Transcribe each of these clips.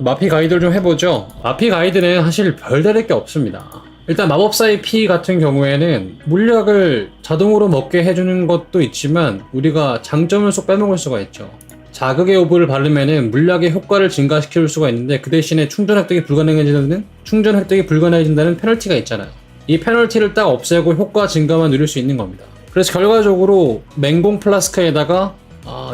마피 가이드를 좀 해보죠. 마피 가이드는 사실 별다를 게 없습니다. 일단 마법사의 피 같은 경우에는 물약을 자동으로 먹게 해주는 것도 있지만 우리가 장점을 쏙 빼먹을 수가 있죠. 자극의 오브를 바르면은 물약의 효과를 증가시킬 수가 있는데 그 대신에 충전 획득이 불가능해지는 충전 획득이 불가능해진다는 페널티가 있잖아요. 이 페널티를 딱 없애고 효과 증가만 누릴 수 있는 겁니다. 그래서 결과적으로 맹공 플라스크에다가 아,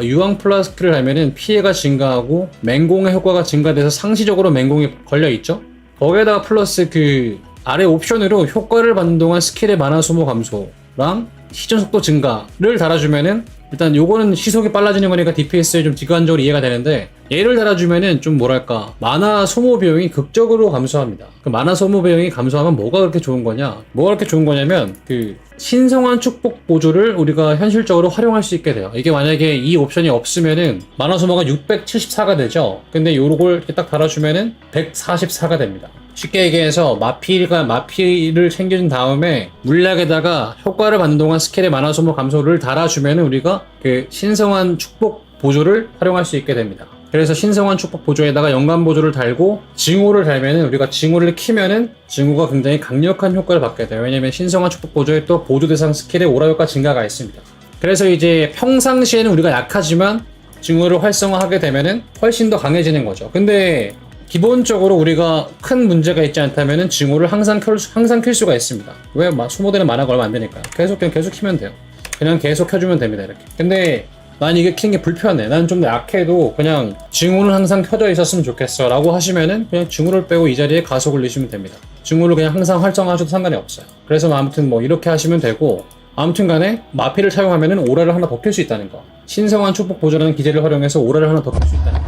유황 플라스크를 하면은 피해가 증가하고 맹공의 효과가 증가돼서 상시적으로 맹공이 걸려 있죠. 거기에다가 플러스 그 아래 옵션으로 효과를 받는 동안 스킬의 만화 소모 감소랑 시전 속도 증가를 달아주면은 일단 요거는 시속이 빨라지는 거니까 DPS에 좀 직관적으로 이해가 되는데 얘를 달아주면은 좀 뭐랄까 만화 소모 비용이 극적으로 감소합니다. 그 만화 소모 비용이 감소하면 뭐가 그렇게 좋은 거냐? 뭐가 그렇게 좋은 거냐면 그 신성한 축복 보조를 우리가 현실적으로 활용할 수 있게 돼요. 이게 만약에 이 옵션이 없으면은 만화 소모가 674가 되죠. 근데 요걸 딱 달아주면은 144가 됩니다. 쉽게 얘기해서 마피가 마피를 챙겨준 다음에 물약에다가 효과를 받는 동안 스킬의 만화 소모 감소를 달아주면 우리가 그 신성한 축복 보조를 활용할 수 있게 됩니다. 그래서 신성한 축복 보조에다가 연관 보조를 달고 징후를 달면은 우리가 징후를 키면은 징후가 굉장히 강력한 효과를 받게 돼요. 왜냐면 신성한 축복 보조에 또 보조 대상 스킬의 오라 효과 증가가 있습니다. 그래서 이제 평상시에는 우리가 약하지만 징후를 활성화하게 되면은 훨씬 더 강해지는 거죠. 근데 기본적으로 우리가 큰 문제가 있지 않다면은 징후를 항상 켤, 수- 항상 켤 수가 있습니다. 왜? 막 소모되는 만화가 얼마 안 되니까요. 계속 그냥 계속 키면 돼요. 그냥 계속 켜주면 됩니다. 이렇게. 근데 난 이게 키는 게 불편해. 난좀더 약해도 그냥 징후는 항상 켜져 있었으면 좋겠어. 라고 하시면은 그냥 징후를 빼고 이 자리에 가속을 넣으시면 됩니다. 징후를 그냥 항상 활성화하셔도 상관이 없어요. 그래서 뭐 아무튼 뭐 이렇게 하시면 되고 아무튼 간에 마피를 사용하면은 오라를 하나 더 켤 수 있다는 거. 신성한 축복 보조라는 기제를 활용해서 오라를 하나 더 켤 수 있다는 거.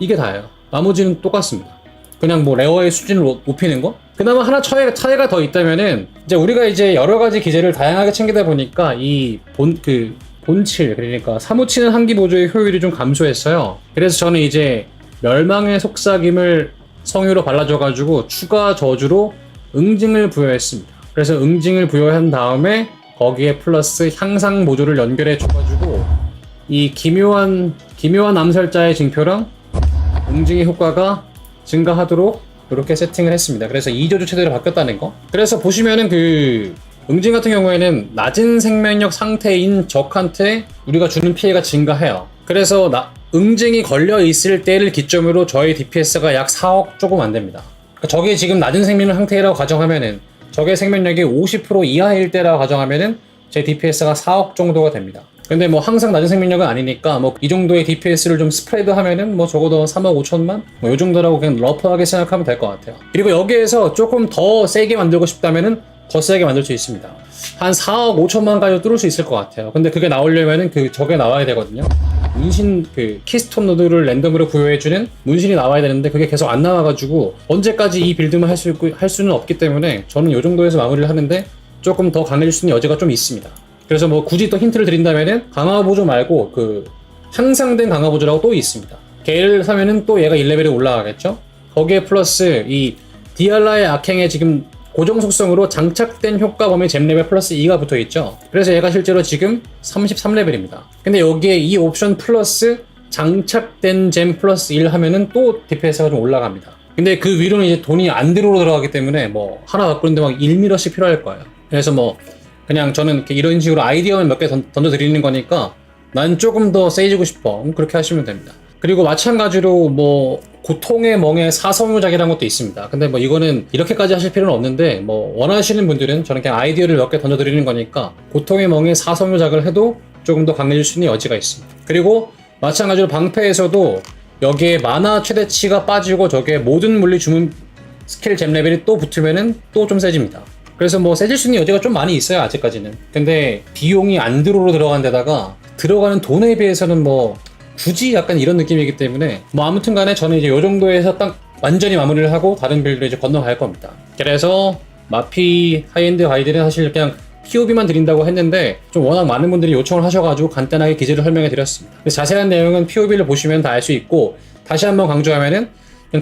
이게 다예요. 나머지는 똑같습니다. 그냥 뭐 레어의 수준을 높- 높이는 거? 그나마 하나 차이가, 차이가 더 있다면은 이제 우리가 이제 여러 가지 기제를 다양하게 챙기다 보니까 이 본 그 본칠 그러니까 사무치는 한기 보조의 효율이 좀 감소했어요. 그래서 저는 이제 멸망의 속삭임을 성유로 발라줘가지고 추가 저주로 응징을 부여했습니다. 그래서 응징을 부여한 다음에 거기에 플러스 향상 보조를 연결해 줘가지고 이 기묘한 기묘한 암살자의 징표랑 응징의 효과가 증가하도록 이렇게 세팅을 했습니다. 그래서 2조주 체대로 바뀌었다는 거. 그래서 보시면은 그 응징 같은 경우에는 낮은 생명력 상태인 적한테 우리가 주는 피해가 증가해요. 그래서 나, 응징이 걸려 있을 때를 기점으로 저의 DPS가 약 4억 조금 안 됩니다. 그러니까 적이 지금 낮은 생명력 상태라고 가정하면은 적의 생명력이 50% 이하일 때라고 가정하면은 제 DPS가 4억 정도가 됩니다. 근데 뭐 항상 낮은 생명력은 아니니까 뭐 이 정도의 DPS를 좀 스프레드 하면은 뭐 적어도 3억 5천만 뭐요 정도라고 그냥 러프하게 생각하면 될 것 같아요. 그리고 여기에서 조금 더 세게 만들고 싶다면은 더 세게 만들 수 있습니다. 한 4억 5천만까지 뚫을 수 있을 것 같아요. 근데 그게 나오려면은 그 적에 나와야 되거든요. 문신 그 키스톤 노드를 랜덤으로 부여해주는 문신이 나와야 되는데 그게 계속 안 나와가지고 언제까지 이 빌드만 할 수 있고 할 수는 없기 때문에 저는 이 정도에서 마무리를 하는데 조금 더 강해질 수 있는 여지가 좀 있습니다. 그래서 뭐 굳이 또 힌트를 드린다면은 강화 보조 말고 그 향상된 강화 보조라고 또 있습니다. 걔를 사면은 또 얘가 1레벨이 올라가겠죠? 거기에 플러스 이 디알라의 악행에 지금 고정 속성으로 장착된 효과 범위 잼레벨 플러스 2가 붙어 있죠. 그래서 얘가 실제로 지금 33레벨입니다. 근데 여기에 이 옵션 플러스 장착된 잼 플러스 1 하면은 또 DPS가 좀 올라갑니다. 근데 그 위로는 이제 돈이 안 들어오러 들어가기 때문에 뭐 하나 바꾸는데 막 1미러씩 필요할 거예요. 그래서 뭐 그냥 저는 이렇게 이런 식으로 아이디어만 몇 개 던져 드리는 거니까 난 조금 더 세지고 싶어. 음, 그렇게 하시면 됩니다. 그리고 마찬가지로 뭐 고통의 멍에 사성유작이라는 것도 있습니다. 근데 뭐 이거는 이렇게까지 하실 필요는 없는데 뭐 원하시는 분들은 저는 그냥 아이디어를 몇 개 던져 드리는 거니까 고통의 멍에 사성유작을 해도 조금 더 강해질 수 있는 여지가 있습니다. 그리고 마찬가지로 방패에서도 여기에 만화 최대치가 빠지고 저게 모든 물리 주문 스킬 잼 레벨이 또 붙으면은 또 좀 세집니다. 그래서 뭐 세질 수 있는 여지가 좀 많이 있어요 아직까지는. 근데 비용이 안 들어오러 들어간 데다가 들어가는 돈에 비해서는 뭐 굳이 약간 이런 느낌이기 때문에 뭐 아무튼 간에 저는 이제 요 정도에서 딱 완전히 마무리를 하고 다른 빌드로 이제 건너갈 겁니다. 그래서 마피 하이엔드 가이드는 사실 그냥 POB만 드린다고 했는데 좀 워낙 많은 분들이 요청을 하셔가지고 간단하게 기재를 설명해 드렸습니다. 자세한 내용은 POB를 보시면 다 알 수 있고 다시 한번 강조하면은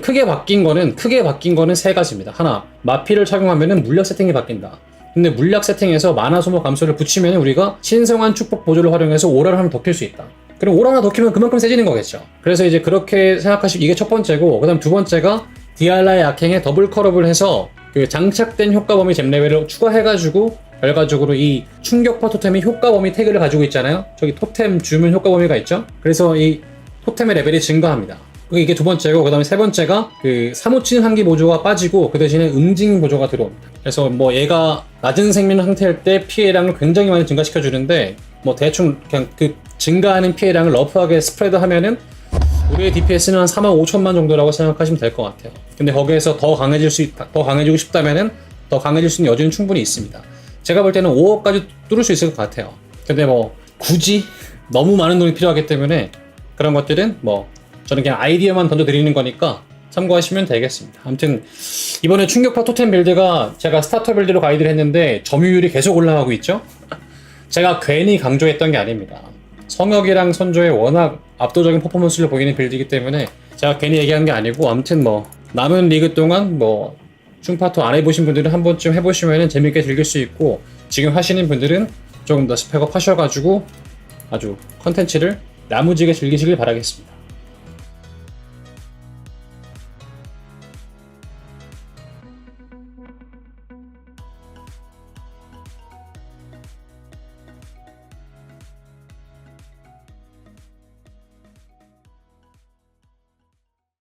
크게 바뀐 거는 크게 바뀐 거는 세 가지입니다. 하나 마피를 착용하면은 물약 세팅이 바뀐다. 근데 물약 세팅에서 만화 소모 감소를 붙이면 우리가 신성한 축복 보조를 활용해서 오라를 하나 더 킬 수 있다. 그럼 올 하나 더 키우면 그만큼 세지는 거겠죠. 그래서 이제 그렇게 생각하시면 이게 첫 번째고, 그 다음 두 번째가 디알라의 악행에 더블 컬업을 해서 그 장착된 효과 범위 잼 레벨을 추가해가지고 결과적으로 이 충격파 토템의 효과 범위 태그를 가지고 있잖아요. 저기 토템 주문 효과 범위가 있죠. 그래서 이 토템의 레벨이 증가합니다. 이게 두 번째고, 그 다음에 세 번째가 그 사무친 한기 보조가 빠지고 그 대신에 응징 보조가 들어옵니다. 그래서 뭐 얘가 낮은 생명 상태일 때 피해량을 굉장히 많이 증가시켜 주는데 뭐 대충 그냥 그 증가하는 피해량을 러프하게 스프레드 하면은 우리의 DPS는 한 4만 5천만 정도라고 생각하시면 될 것 같아요. 근데 거기에서 더 강해질 수 있다, 더 강해지고 싶다면은 더 강해질 수 있는 여지는 충분히 있습니다. 제가 볼 때는 5억까지 뚫을 수 있을 것 같아요. 근데 뭐 굳이 너무 많은 돈이 필요하기 때문에 그런 것들은 뭐 저는 그냥 아이디어만 던져드리는 거니까 참고하시면 되겠습니다. 아무튼 이번에 충격파 토템 빌드가 제가 스타터 빌드로 가이드를 했는데 점유율이 계속 올라가고 있죠. 제가 괜히 강조했던 게 아닙니다. 성혁이랑 선조의 워낙 압도적인 퍼포먼스를 보이는 빌드이기 때문에 제가 괜히 얘기한 게 아니고 아무튼 뭐 남은 리그 동안 뭐 충파토 안 해보신 분들은 한 번쯤 해보시면 재밌게 즐길 수 있고 지금 하시는 분들은 조금 더 스펙업 하셔가지고 아주 컨텐츠를 야무지게 즐기시길 바라겠습니다.